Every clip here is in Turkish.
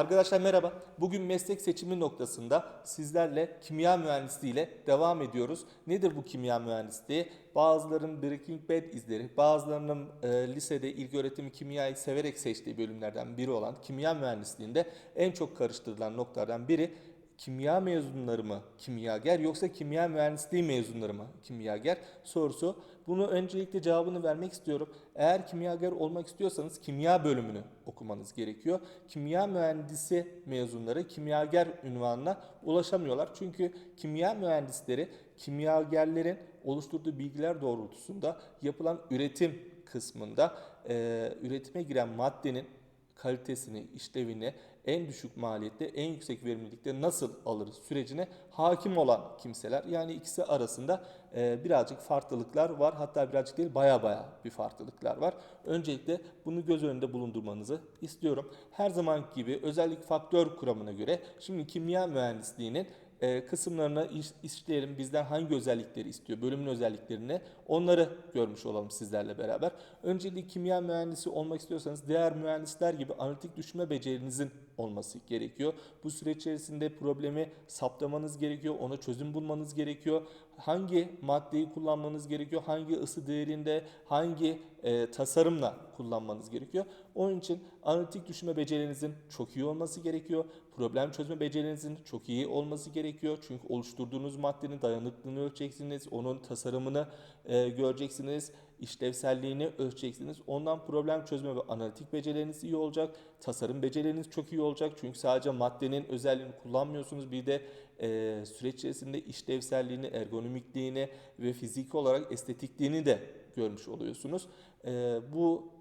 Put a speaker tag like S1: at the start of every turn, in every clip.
S1: Arkadaşlar merhaba. Bugün meslek seçimi noktasında sizlerle kimya mühendisliği ile devam ediyoruz. Nedir bu kimya mühendisliği? Bazılarının Breaking Bad izleri, bazılarının e, lisede ilköğretim kimyayı severek seçtiği bölümlerden biri olan kimya mühendisliğinde en çok karıştırılan noktalardan biri kimya mezunları mı kimyager yoksa kimya mühendisliği mezunları mı kimyager sorusu. Bunu öncelikle cevabını vermek istiyorum. Eğer kimyager olmak istiyorsanız kimya bölümünü okumanız gerekiyor. Kimya mühendisi mezunları kimyager ünvanına ulaşamıyorlar. Çünkü kimya mühendisleri kimyagerlerin oluşturduğu bilgiler doğrultusunda yapılan üretim kısmında e, üretime giren maddenin kalitesini, işlevini en düşük maliyette, en yüksek verimlilikte nasıl alırız sürecine hakim olan kimseler. Yani ikisi arasında e, birazcık farklılıklar var. Hatta birazcık değil baya baya bir farklılıklar var. Öncelikle bunu göz önünde bulundurmanızı istiyorum. Her zaman gibi özellik faktör kuramına göre şimdi kimya mühendisliğinin e, kısımlarına iş, işleyelim. Bizden hangi özellikleri istiyor, bölümün özelliklerini onları görmüş olalım sizlerle beraber. Öncelikle kimya mühendisi olmak istiyorsanız diğer mühendisler gibi analitik düşünme becerinizin olması gerekiyor. Bu süreç içerisinde problemi saptamanız gerekiyor, ona çözüm bulmanız gerekiyor. Hangi maddeyi kullanmanız gerekiyor, hangi ısı değerinde, hangi e, tasarımla kullanmanız gerekiyor. Onun için analitik düşünme becerinizin çok iyi olması gerekiyor. Problem çözme becerinizin çok iyi olması gerekiyor. Çünkü oluşturduğunuz maddenin dayanıklılığını ölçeceksiniz, onun tasarımını e, göreceksiniz, işlevselliğini ölçeceksiniz. Ondan problem çözme ve analitik becerileriniz iyi olacak. Tasarım becerileriniz çok iyi olacak. Çünkü sadece maddenin özelliğini kullanmıyorsunuz. Bir de e, süreç içerisinde işlevselliğini, ergonomikliğini ve fiziki olarak estetikliğini de görmüş oluyorsunuz. E, bu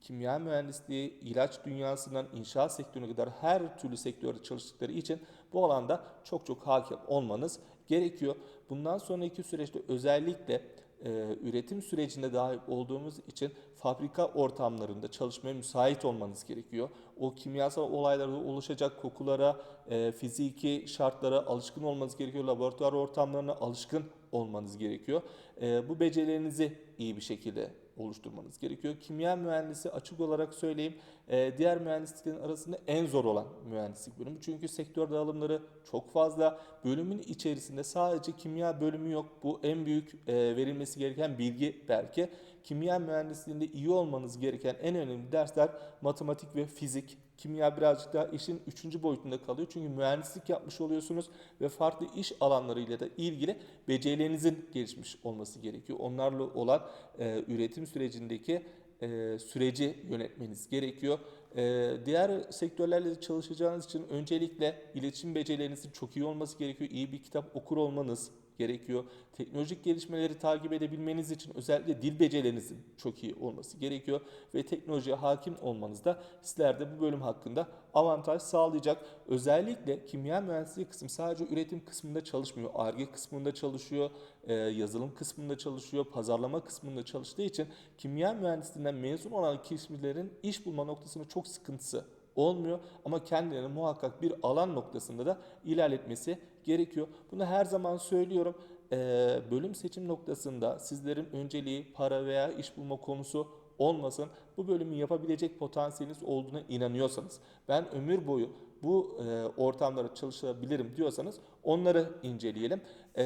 S1: kimya mühendisliği, ilaç dünyasından inşaat sektörüne kadar her türlü sektörde çalıştıkları için bu alanda çok çok hakim olmanız gerekiyor. Bundan sonraki süreçte özellikle e, üretim sürecinde dahil olduğumuz için fabrika ortamlarında çalışmaya müsait olmanız gerekiyor. O kimyasal olaylarda oluşacak kokulara, e, fiziki şartlara alışkın olmanız gerekiyor. Laboratuvar ortamlarına alışkın olmanız gerekiyor. E, bu becerilerinizi iyi bir şekilde oluşturmanız gerekiyor. Kimya mühendisi açık olarak söyleyeyim e, diğer mühendisliklerin arasında en zor olan mühendislik bölümü. Çünkü sektör dağılımları çok fazla. Bölümün içerisinde sadece kimya bölümü yok. Bu en büyük e, verilmesi gereken bilgi belki. Kimya mühendisliğinde iyi olmanız gereken en önemli dersler matematik ve fizik. Kimya birazcık daha işin üçüncü boyutunda kalıyor. Çünkü mühendislik yapmış oluyorsunuz ve farklı iş alanlarıyla da ilgili becerilerinizin gelişmiş olması gerekiyor. Onlarla olan e, üretim sürecindeki e, süreci yönetmeniz gerekiyor. E, diğer sektörlerle çalışacağınız için öncelikle iletişim becerinizin çok iyi olması gerekiyor. İyi bir kitap okur olmanız gerekiyor. Teknolojik gelişmeleri takip edebilmeniz için özellikle dil becerinizin çok iyi olması gerekiyor ve teknolojiye hakim olmanız da sizlerde bu bölüm hakkında avantaj sağlayacak. Özellikle kimya mühendisliği kısmı sadece üretim kısmında çalışmıyor. ARGE kısmında çalışıyor, e, yazılım kısmında çalışıyor, pazarlama kısmında çalıştığı için kimya mühendisliğinden mezun olan kişilerin iş bulma noktasında çok sıkıntısı olmuyor ama kendilerini muhakkak bir alan noktasında da ilerletmesi gerekiyor. Bunu her zaman söylüyorum. Ee, bölüm seçim noktasında sizlerin önceliği para veya iş bulma konusu olmasın. Bu bölümü yapabilecek potansiyeliniz olduğuna inanıyorsanız, ben ömür boyu bu e, ortamlarda çalışabilirim diyorsanız onları inceleyelim. E,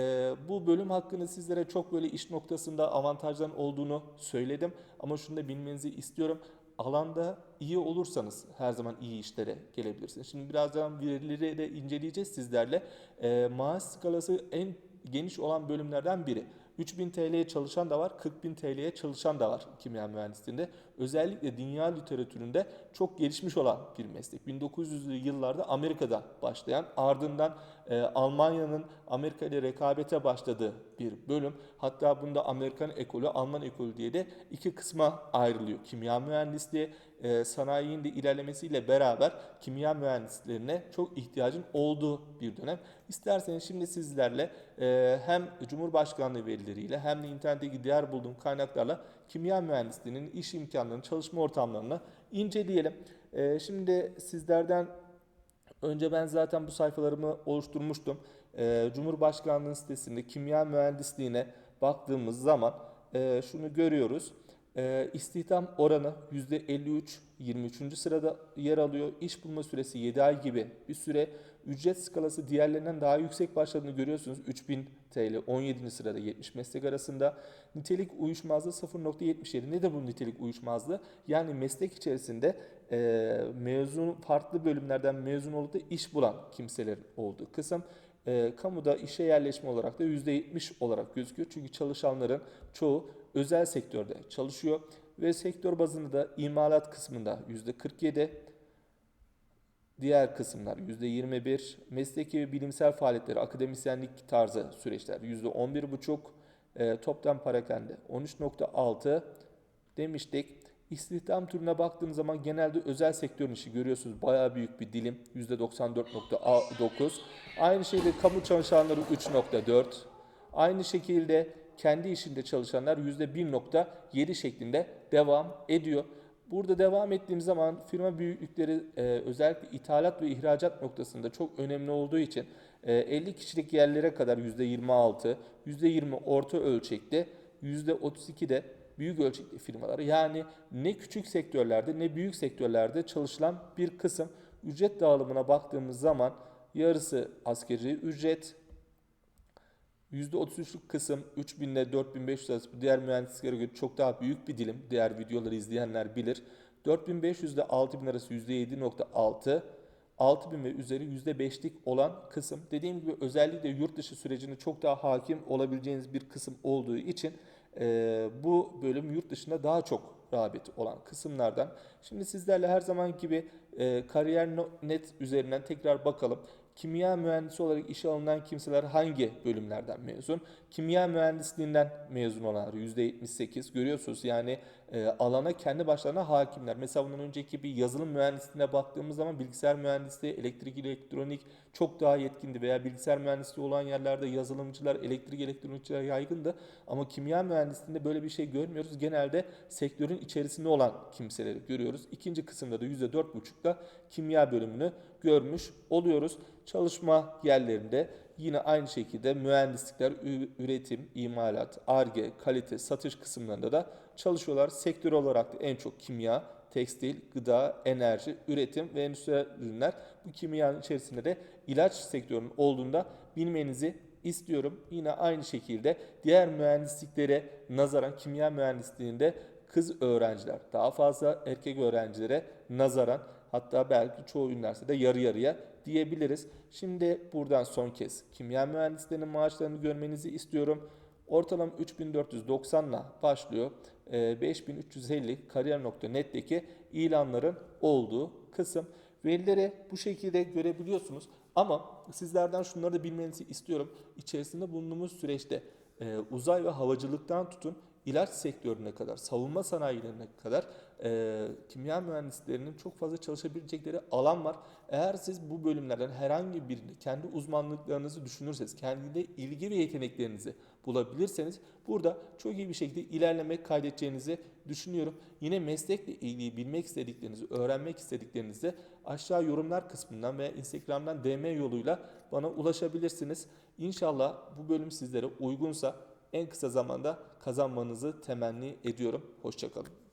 S1: bu bölüm hakkında sizlere çok böyle iş noktasında avantajların olduğunu söyledim ama şunu da bilmenizi istiyorum alanda iyi olursanız her zaman iyi işlere gelebilirsiniz. Şimdi birazdan verileri de inceleyeceğiz sizlerle. E, maaş skalası en geniş olan bölümlerden biri. 3000 TL'ye çalışan da var, 40.000 TL'ye çalışan da var kimya mühendisliğinde. Özellikle dünya literatüründe çok gelişmiş olan bir meslek. 1900'lü yıllarda Amerika'da başlayan, ardından e, Almanya'nın Amerika ile rekabete başladığı bir bölüm. Hatta bunda Amerikan ekolü, Alman ekolü diye de iki kısma ayrılıyor. Kimya mühendisliği, e, sanayinin de ilerlemesiyle beraber kimya mühendislerine çok ihtiyacın olduğu bir dönem. İsterseniz şimdi sizlerle e, hem Cumhurbaşkanlığı verileriyle hem de internetteki diğer bulduğum kaynaklarla kimya mühendisliğinin iş imkanlarını, çalışma ortamlarını inceleyelim. E, şimdi sizlerden önce ben zaten bu sayfalarımı oluşturmuştum. E, Cumhurbaşkanlığı sitesinde kimya mühendisliğine baktığımız zaman e, şunu görüyoruz. Ee, istihdam oranı %53, 23. sırada yer alıyor. İş bulma süresi 7 ay gibi bir süre. Ücret skalası diğerlerinden daha yüksek başladığını görüyorsunuz. 3000 TL 17. sırada 70 meslek arasında. Nitelik uyuşmazlığı 0.77. Nedir bu nitelik uyuşmazlığı? Yani meslek içerisinde e, mezun farklı bölümlerden mezun olup da iş bulan kimselerin olduğu kısım. E, kamuda işe yerleşme olarak da %70 olarak gözüküyor. Çünkü çalışanların çoğu özel sektörde çalışıyor ve sektör bazında da imalat kısmında %47, diğer kısımlar %21, mesleki ve bilimsel faaliyetleri, akademisyenlik tarzı süreçler %11,5, e, toplam parakende 13.6 demiştik. İstihdam türüne baktığımız zaman genelde özel sektörün işi görüyorsunuz. Bayağı büyük bir dilim. %94.9. Aynı şekilde kamu çalışanları 3.4. Aynı şekilde kendi işinde çalışanlar %1.7 şeklinde devam ediyor. Burada devam ettiğim zaman firma büyüklükleri e, özellikle ithalat ve ihracat noktasında çok önemli olduğu için e, 50 kişilik yerlere kadar %26, %20 orta ölçekte, %32 de büyük ölçekli firmalar. Yani ne küçük sektörlerde ne büyük sektörlerde çalışılan bir kısım. Ücret dağılımına baktığımız zaman yarısı askeri ücret, %33'lük kısım 3000 ile 4500 arası diğer mühendisliklere göre çok daha büyük bir dilim. Diğer videoları izleyenler bilir. 4500 ile 6000 arası %7.6, 6000 ve üzeri %5'lik olan kısım. Dediğim gibi özellikle yurt dışı sürecine çok daha hakim olabileceğiniz bir kısım olduğu için e, bu bölüm yurt dışında daha çok rağbeti olan kısımlardan. Şimdi sizlerle her zaman gibi e, kariyer.net üzerinden tekrar bakalım. Kimya mühendisi olarak işe alınan kimseler hangi bölümlerden mezun? Kimya mühendisliğinden mezun olanlar %78 görüyorsunuz yani e, alana kendi başlarına hakimler. Mesela bundan önceki bir yazılım mühendisliğine baktığımız zaman bilgisayar mühendisliği, elektrik, elektronik çok daha yetkindi veya bilgisayar mühendisliği olan yerlerde yazılımcılar, elektrik, elektronikçiler yaygındı. Ama kimya mühendisliğinde böyle bir şey görmüyoruz. Genelde sektörün içerisinde olan kimseleri görüyoruz. İkinci kısımda da %4,5'da kimya bölümünü görmüş oluyoruz. Çalışma yerlerinde yine aynı şekilde mühendislikler, üretim, imalat, ARGE, kalite, satış kısımlarında da çalışıyorlar. Sektör olarak da en çok kimya, tekstil, gıda, enerji, üretim ve endüstriyel ürünler. Bu kimyanın içerisinde de ilaç sektörünün olduğunda bilmenizi istiyorum. Yine aynı şekilde diğer mühendisliklere nazaran kimya mühendisliğinde kız öğrenciler daha fazla erkek öğrencilere nazaran hatta belki çoğu üniversitede yarı yarıya diyebiliriz. Şimdi buradan son kez kimya mühendislerinin maaşlarını görmenizi istiyorum. Ortalama 3490 ile başlıyor. Ee, 5350 kariyer.net'teki ilanların olduğu kısım. Verileri bu şekilde görebiliyorsunuz. Ama sizlerden şunları da bilmenizi istiyorum. İçerisinde bulunduğumuz süreçte e, uzay ve havacılıktan tutun ilaç sektörüne kadar, savunma sanayilerine kadar e, kimya mühendislerinin çok fazla çalışabilecekleri alan var. Eğer siz bu bölümlerden herhangi birini kendi uzmanlıklarınızı düşünürseniz, kendine ilgi ve yeteneklerinizi bulabilirseniz burada çok iyi bir şekilde ilerlemek kaydedeceğinizi düşünüyorum. Yine meslekle ilgili bilmek istediklerinizi, öğrenmek istediklerinizi aşağı yorumlar kısmından veya Instagram'dan DM yoluyla bana ulaşabilirsiniz. İnşallah bu bölüm sizlere uygunsa en kısa zamanda kazanmanızı temenni ediyorum. Hoşçakalın.